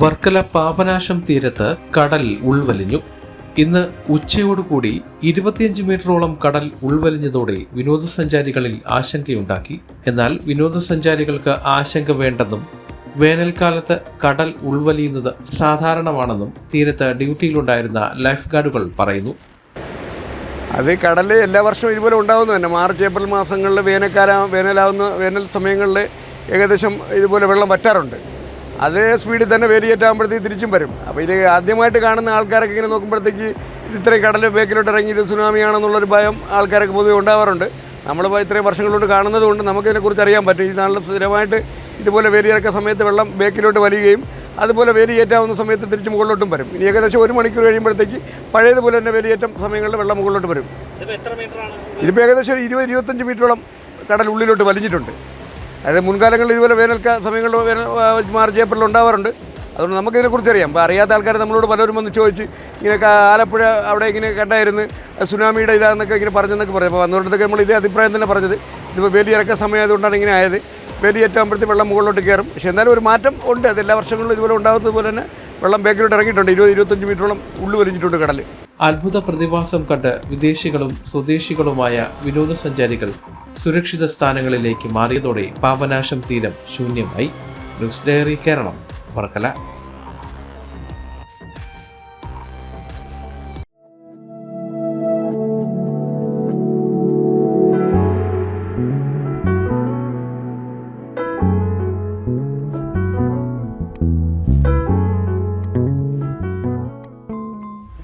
വർക്കല പാപനാശം തീരത്ത് കടൽ ഉൾവലിഞ്ഞു. ഇന്ന് ഉച്ചയോടുകൂടി ഇരുപത്തിയഞ്ച് മീറ്ററോളം കടൽ ഉൾവലിഞ്ഞതോടെ വിനോദസഞ്ചാരികളിൽ ആശങ്കയുണ്ടാക്കി. എന്നാൽ വിനോദസഞ്ചാരികൾക്ക് ആശങ്ക വേണ്ടെന്നും വേനൽക്കാലത്ത് കടൽ ഉൾവലിയുന്നത് സാധാരണമാണെന്നും തീരത്ത് ഡ്യൂട്ടിയിലുണ്ടായിരുന്ന ലൈഫ് ഗാർഡുകൾ പറയുന്നു. അത് കടൽ എല്ലാ വർഷവും ഇതുപോലെ ഉണ്ടാകുന്നു തന്നെ മാർച്ച് ഏപ്രിൽ മാസങ്ങളിൽ വേനൽക്കാല വേനലാവുന്ന വേനൽ സമയങ്ങളിൽ ഏകദേശം ഇതുപോലെ വെള്ളം വറ്റാറുണ്ട്. അതേ സ്പീഡിൽ തന്നെ വേലിയേറ്റാകുമ്പോഴത്തേക്ക് തിരിച്ചും വരും. അപ്പോൾ ഇത് ആദ്യമായിട്ട് കാണുന്ന ആൾക്കാരൊക്കെ ഇങ്ങനെ നോക്കുമ്പോഴത്തേക്ക് ഇത് ഇത്രയും കടൽ ബേക്കിലോട്ട് ഇറങ്ങി ഇത് സുനാമിയാണെന്നുള്ളൊരു ഭയം ആൾക്കാരൊക്കെ പൊതുവെ ഉണ്ടാവാറുണ്ട്. നമ്മളിപ്പോൾ ഇത്രയും വർഷങ്ങളിലോട്ട് കാണുന്നത് കൊണ്ട് നമുക്കിതിനെക്കുറിച്ച് അറിയാൻ പറ്റും. ഈ നാളിൽ സ്ഥിരമായിട്ട് ഇതുപോലെ വേലിയിറക്ക സമയത്ത് വെള്ളം ബേക്കിലോട്ട് വലിയുകയും അതുപോലെ വേലിയേറ്റാവുന്ന സമയത്ത് തിരിച്ച് മുകളിലോട്ടും വരും. ഇനി ഏകദേശം ഒരു മണിക്കൂർ കഴിയുമ്പോഴത്തേക്ക് പഴയതുപോലെ തന്നെ വേലിയേറ്റം സമയങ്ങളിൽ വെള്ളം മുകളിലോട്ട് വരും. ഇതിപ്പോൾ ഏകദേശം ഒരു ഇരുപത് ഇരുപത്തഞ്ച് മീറ്ററോളം കടൽ ഉള്ളിലോട്ട് വലിഞ്ഞിട്ടുണ്ട്. അതായത് മുൻകാലങ്ങളിൽ ഇതുപോലെ വേനൽക്കാല സമയങ്ങളിൽ വേനൽ മാർച്ച് ഏപ്രിൽ ഉണ്ടാവാറുണ്ട്. അതുകൊണ്ട് നമുക്കിതിനെക്കുറിച്ച് അറിയാം. അപ്പോൾ അറിയാത്ത ആൾക്കാർ നമ്മളോട് പലരും വന്ന് ചോദിച്ച് ഇങ്ങനെ ആലപ്പുഴ അവിടെ ഇങ്ങനെ കണ്ടായിരുന്നു സുനാമിയുടെ ഇതാണെന്നൊക്കെ ഇങ്ങനെ പറഞ്ഞെന്നൊക്കെ പറഞ്ഞു. അപ്പോൾ വന്നവരുടെ നമ്മൾ ഇതേ അഭിപ്രായം തന്നെ പറഞ്ഞത്. ഇതിപ്പോൾ വേലിയിറക്ക സമയം അതുകൊണ്ടാണ് ഇങ്ങനെ ആയത്. വേലിയേറ്റാകുമ്പോഴത്തേക്ക് വെള്ളം മുകളിലോട്ട് കയറും. പക്ഷേ എന്നാലും ഒരു മാറ്റം ഉണ്ട്. അത് എല്ലാ വർഷങ്ങളിലും ഇതുപോലെ ഉണ്ടാകുന്നത് പോലെ തന്നെ വെള്ളം ബേക്കിലോട്ട് ഇറങ്ങിയിട്ടുണ്ട്. ഇരുപത് ഇരുപത്തഞ്ച് മീറ്ററോളം ഉള്ളു വലിഞ്ഞിട്ടുണ്ട് കടൽ അത്ഭുത പ്രതിഭാസം കണ്ട് വിദേശികളും സ്വദേശികളുമായ വിനോദസഞ്ചാരികൾ സുരക്ഷിത സ്ഥാനങ്ങളിലേക്ക് മാറിയതോടെ പാപനാശം തീരം ശൂന്യമായി. News diary Keralam Varkala